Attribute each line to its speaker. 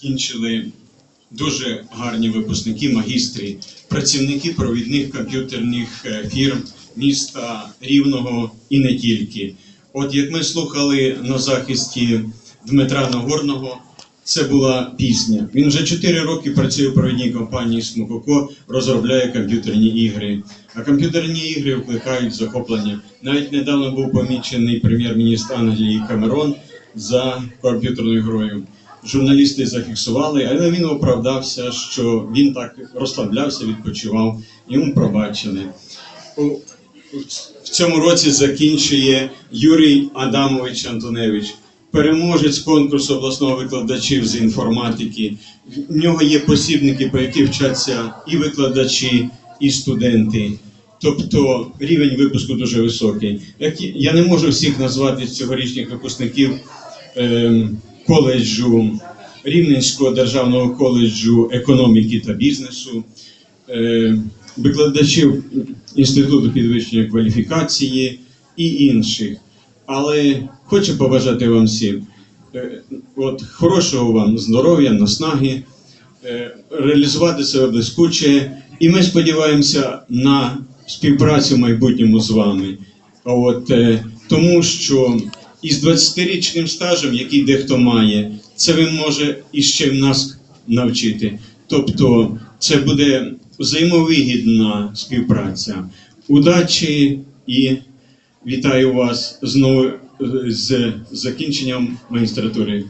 Speaker 1: кінчили дуже гарні випускники, магістри, працівники провідних комп'ютерних е, фірм міста Рівного і не тільки. От як ми слухали на захисті Дмитра Нагорного, це була пісня. Він вже 4 роки працює у провідній компанії Смококо, розробляє комп'ютерні ігри. А комп'ютерні ігри викликають захоплення. Навіть недавно був помічений прем'єр-міністр Англії Камерон за комп'ютерною грою. Журналісти зафіксували, але він оправдався, що він так розслаблявся, відпочивав, йому пробачили. В цьому році закінчує Юрій Адамович Антоневич, переможець конкурсу обласного викладачів з інформатики. В нього є посібники, по яких вчаться і викладачі, і студенти. Тобто рівень випуску дуже високий. Я не можу всіх назвати цьогорічних випускників ем, коледжу Рівненського державного коледжу економіки та бізнесу, е, викладачів Інституту підвищення кваліфікації і інших. Але хочу побажати вам всім е, от, хорошого вам здоров'я, наснаги, е, реалізувати себе блискуче. І ми сподіваємося на співпрацю в майбутньому з вами. От, тому що із 20-річним стажем, який дехто має, це він може іще в нас навчити. Тобто це буде взаємовигідна співпраця. Удачі і вітаю вас знову з закінченням магістратури.